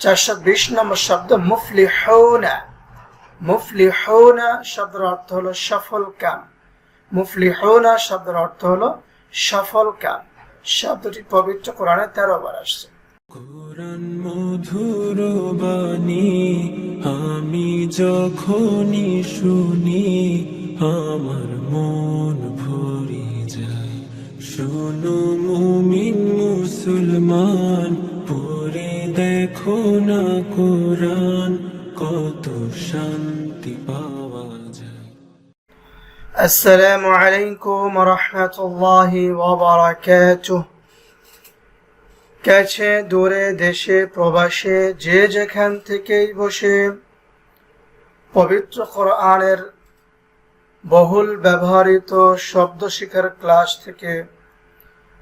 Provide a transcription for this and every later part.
চারশো বিশ নম্বর শব্দ মুফলি হৌনা মুফলি হৌনা শব্দের অর্থ হলো সফল কাম। মুফলি হৌনা শব্দের অর্থ হলো সফল কাম। শব্দটি পবিত্র কোরআনে তেরো বার আসছে। কোরআন মধুর বাণী, আমি যখনই শুনি, আমার মন ভরে যায়। শোনো মুমিন মুসলমান দেখো না কোরআন কত শান্তি পাওয়া যায়। আসসালামু আলাইকুম রহমতুল্লাহি ওবরাকাতুহ কাছে, দূরে, দেশে, প্রবাসে, যে যেখান থেকেই বসে, পবিত্র কোরআনের বহুল ব্যবহৃত শব্দ শিখার ক্লাস থেকে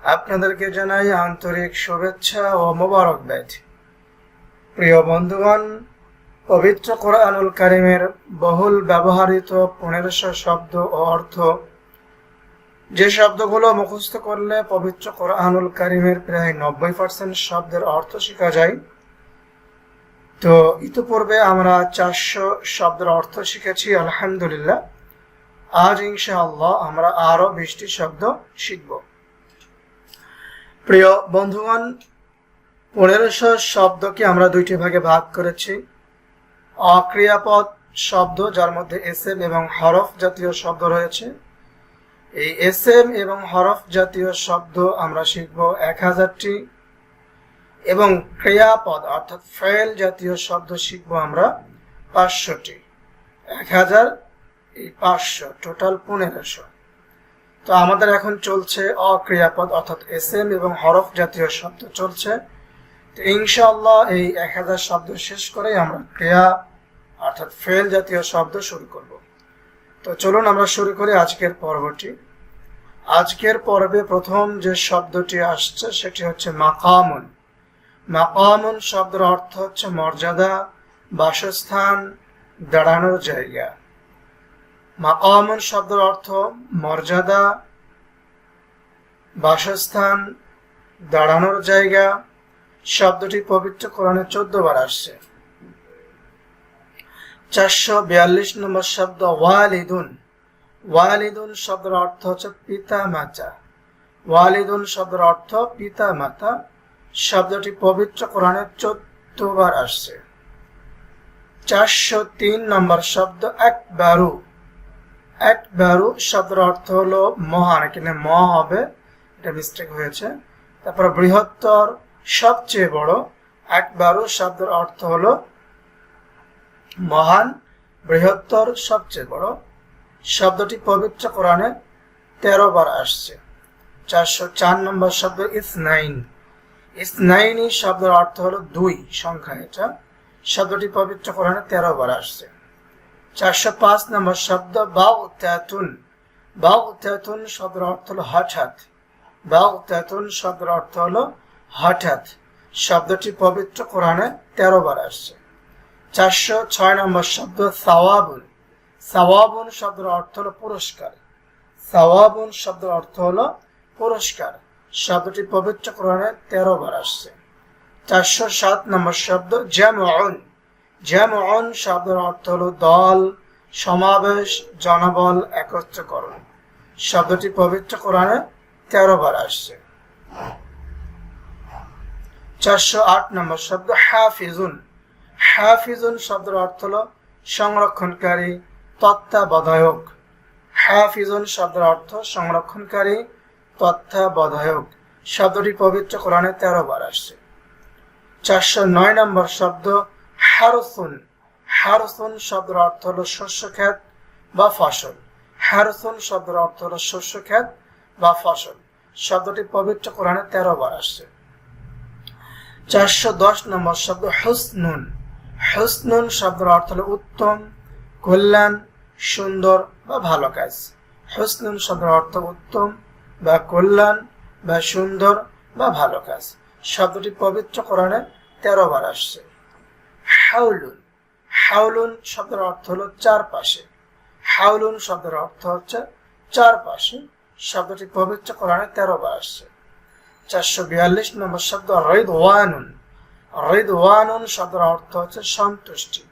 আপনাদেরকে জানাই আন্তরিক শুভেচ্ছা ও মোবারকবাদ। প্রিয় বন্ধুগণ, পবিত্র কোরআনুল কারিমের বহুল ব্যবহৃত পনেরোশো শব্দ ও অর্থ। যে শব্দগুলো মুখস্থ করলে পবিত্র কোরআনুল কারিমের প্রায় নব্বই পার্সেন্ট শব্দের অর্থ শেখা যায়। তো ইতিপূর্বে আমরা চারশো শব্দের অর্থ শিখেছি, আলহামদুলিল্লাহ। আজ ইনশাআল্লাহ আমরা আরও বিশটি শব্দ শিখব। প্রিয় বন্ধুগণ পনেরোশো শব্দকে আমরা দুইটি ভাগে ভাগ করেছি। অক্রিয়াপদ শব্দ, যার মধ্যে এস এম এবং হরফ জাতীয় শব্দ রয়েছে। এই এস এম এবং হরফ জাতীয় শব্দ আমরা শিখব এক হাজারটি এবং ক্রিয়াপদ, অর্থাৎ ফেল জাতীয় শব্দ শিখব আমরা পাঁচশোটি। এক হাজার এই পাঁচশো, টোটাল পনেরোশো। তো আমাদের এখন চলছে অক্রিয়াপদ, অর্থাৎ এস এম এবং হরফ জাতীয় শব্দ চলছে। তো ইনশাআল্লাহ এই এক হাজার শব্দ শেষ করেই আমরা ক্রিয়া অর্থাৎ ফেল জাতীয় শব্দ শুরু করব। তো চলুন আমরা শুরু করি আজকের পর্বটি। আজকের পর্বে প্রথম যে শব্দটি আসছে সেটি হচ্ছে মাকামুন। মাকামুন শব্দের অর্থ হচ্ছে মর্যাদা, বাসস্থান, দাঁড়ানোর জায়গা। মাকামুন শব্দের অর্থ মর্যাদা, বাসস্থান, দাঁড়ানোর জায়গা শব্দটি পবিত্র কোরআনে চোদ্দ বার আসছে। চারশো বিয়াল্লিশ নম্বর শব্দ ওয়ালিদুন। ওয়ালিদুন শব্দের অর্থ হচ্ছে পিতা মাতা ওয়ালিদুন শব্দের অর্থ পিতা মাতা শব্দটি পবিত্র কোরআনে চোদ্দ বার আসছে। চারশো তিন নম্বর শব্দ একবারু। একবারু শব্দের অর্থ হলো মহান, এখানে ম হবে, এটা মিস্টেক হয়েছে। তারপর বৃহত্তর সবচেয়ে বড় একবারু শব্দের অর্থ হলো মহান, বৃহত্তর, সবচেয়ে বড়। শব্দটি পবিত্র কোরআনে তেরো বার আসছে। চারশো চার নম্বর শব্দ ইসনাইন। ইসনাইনি শব্দের অর্থ হলো দুই সংখ্যা এটা। শব্দটি পবিত্র কোরআনে তেরো বার আসছে। চারশো পাঁচ নম্বর শব্দ বাউ ত্যাতুন বাউ ত্যাতুন শব্দের অর্থ হলো হঠাৎ। বাউ ত্যাতুন শব্দের অর্থ হলো হঠাৎ শব্দটি পবিত্র কোরআনে তেরো বার আসছে। চারশো ছয় নম্বর শব্দ সাওয়াবুন। সাওয়াবুন শব্দের অর্থ হলো পুরস্কার। সাওয়াবুন শব্দের অর্থ হলো পুরস্কার। শব্দটি পবিত্র কোরআনে তেরো বার আসছে। চারশো সাত নম্বর শব্দ জ্যামন জ্যামন শব্দের অর্থ হলো দল, সমাবেশ, জনবল একত্রকরণ। শব্দটি পবিত্র কোরআনে তেরো বার আসছে। চারশো আট নম্বর শব্দ হাফিজুন। হাফিজুন শব্দের অর্থ হল সংরক্ষণকারী, তত্ত্বাবধায়ক। হাফিজুন শব্দের অর্থ সংরক্ষণকারী, তত্ত্বাবধায়ক। শব্দটি পবিত্র কোরআনে তেরো বার আসছে। চারশো নয় নম্বর শব্দ হারসুন। হারসুন শব্দের অর্থ হল শস্য খ্যাত বা ফসল। হারসুন শব্দের অর্থ হল শস্য খ্যাত বা ফসল। শব্দটি পবিত্র কোরআনে তেরো বার আসছে। চারশো দশ নম্বর শব্দ হুসনুন। হুসনুন শব্দের অর্থ হল উত্তম, কল্যাণ, সুন্দর বা ভালো কাজ। হুসনুন শব্দের অর্থ উত্তম বা কল্যাণ বা সুন্দর বা ভালো কাজ। শব্দটি পবিত্র কোরআনে তেরো বার আসছে। হাউলুন। হাউলুন শব্দের অর্থ হলো চারপাশে। হাউলুন শব্দের অর্থ হচ্ছে চারপাশে। শব্দটি পবিত্র কোরআনে তেরো বার আসছে। চারশো বিয়াল্লিশ নম্বর শব্দ রৈদ ওয়ানুন রিদওয়ানুন শব্দের অর্থ হচ্ছে সন্তুষ্টি।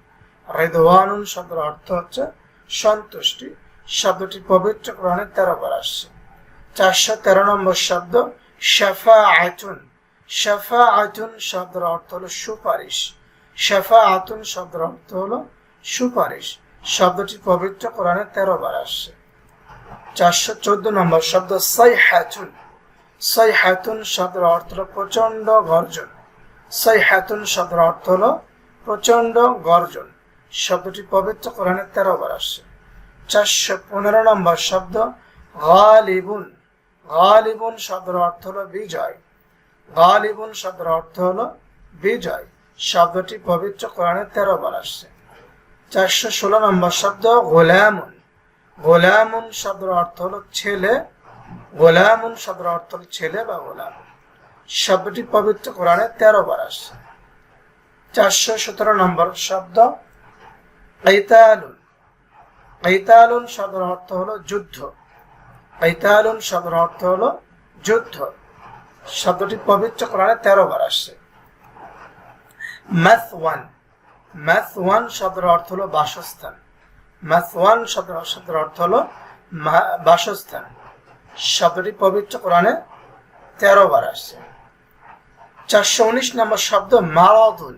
রিদওয়ানুন শব্দের অর্থ হচ্ছে সন্তুষ্টি। শব্দটি পবিত্র কোরআনে তেরো বার আসছে। চারশো তেরো নম্বর শব্দ শেফা আয়তুন শেফা আয়তুন শব্দের অর্থ হলো সুপারিশ। শেফা আতুন শব্দের অর্থ হলো সুপারিশ। শব্দটি পবিত্র কোরআনে তেরো বার আসছে। চারশো চোদ্দ নম্বর শব্দ সই হ্যাতুন শব্দের অর্থ হলো প্রচণ্ড গর্জন। সই হ্যাতুন শব্দের অর্থ হলো প্রচণ্ড গর্জন। শব্দটি পবিত্র কোরআনে তেরো বার আসছে। চারশো পনেরো নম্বর শব্দ গালিবুন। গালিবুন শব্দের অর্থ হলো বিজয়। গালিবুন শব্দের অর্থ হলো বিজয়। শব্দটি পবিত্র কোরআনে তেরো বার আসছে। চারশো ষোলো নম্বর শব্দ গোলামুন। গোলামুন শব্দের অর্থ হলো ছেলে গোলামুন শব্দের অর্থ ছেলে বা গোলাম। শব্দটি পবিত্র কোরআনে তেরো বার আসছে। চারশো সতেরো নম্বর শব্দ কৈতালুন কৈতালুন শব্দের অর্থ হলো যুদ্ধ। কৈতালুন শব্দের অর্থ হলো যুদ্ধ। শব্দটি পবিত্র কোরআনে তেরো বার আসছে। ম্যাথ ওয়ান ম্যাথ ওয়ান শব্দের অর্থ হলো বাসস্থান। ম্যাথ ওয়ান শব্দের শব্দের অর্থ হলো বাসস্থান। শব্দটি পবিত্র কোরআনে তেরো বার আসছে। চারশো উনিশ নম্বর শব্দ মারাদুন।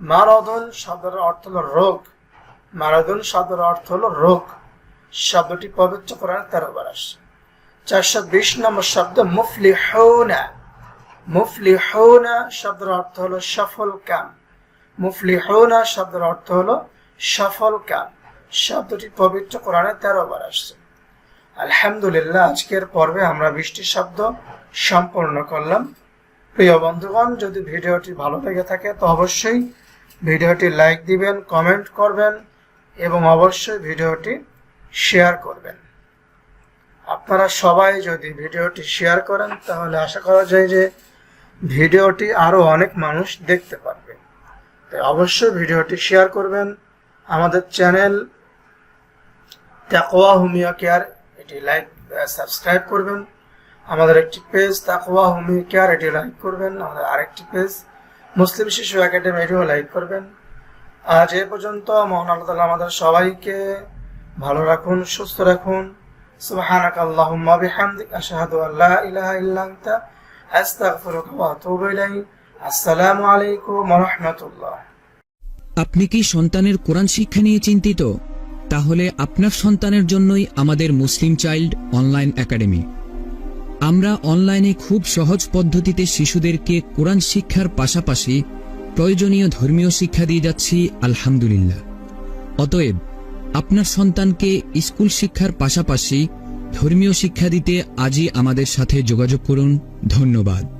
মারাদুন শব্দের অর্থ হলো রোগ। মারাদুন শব্দের অর্থ হলো রোগ। শব্দটি পবিত্র কোরআনে তেরো বার আসছে। চারশো বিশ নম্বর শব্দ মুফলি হৌনা মুফলি হৌনা শব্দের অর্থ হলো সফল কাম। মুফলি হৌনা শব্দের অর্থ হলো সফল কাম। শব্দটি পবিত্র কোরআনে তেরো বার আসছে। আলহামদুলিল্লাহ, আজকের পর্বে আমরা বৃষ্টির শব্দ সম্পূর্ণ করলাম। প্রিয় বন্ধুগণ, যদি ভিডিওটি ভালো লেগে থাকে, তো অবশ্যই ভিডিওটি লাইক দিবেন, কমেন্ট করবেন এবং অবশ্যই ভিডিওটি শেয়ার করবেন। আপনারা সবাই যদি ভিডিওটি শেয়ার করেন, তাহলে আশা করা যায় যে ভিডিওটি আরও অনেক মানুষ দেখতে পারবে। তাই অবশ্যই ভিডিওটি শেয়ার করবেন। আমাদের চ্যানেল তাকওয়া হোমিও কেয়ার এটি লাইক সাবস্ক্রাইব করবেন। আমাদের একটি পেজ, তাকওয়া হোমিও কেয়ার, এটি লাইক করবেন। আমাদের আরেকটি পেজ, মুসলিম শিশু একাডেমি, এটিও লাইক করবেন। আজ এ পর্যন্ত, মহান আল্লাহ তাআলা আমাদের সবাইকে ভালো রাখুন, সুস্থ রাখুন। আল্লাহুম্মা বিহামদিক, আশহাদু আল্লা ইলাহা ইল্লা আনতা, আস্তাগফিরুকা ওয়া আতুবু ইলাইক। আসসালামু আলাইকুম ওয়া রাহমাতুল্লাহ। আপনি কি সন্তানের কোরআন শিক্ষা নিয়ে চিন্তিত? তাহলে আপনার সন্তানের জন্যই আমাদের মুসলিম চাইল্ড অনলাইন একাডেমি। আমরা অনলাইনে খুব সহজ পদ্ধতিতে শিশুদেরকে কোরআন শিক্ষার পাশাপাশি প্রয়োজনীয় ধর্মীয় শিক্ষা দিয়ে যাচ্ছি, আলহামদুলিল্লাহ। অতএব, আপনার সন্তানকে স্কুল শিক্ষার পাশাপাশি ধর্মীয় শিক্ষা দিতে আজই আমাদের সাথে যোগাযোগ করুন। ধন্যবাদ।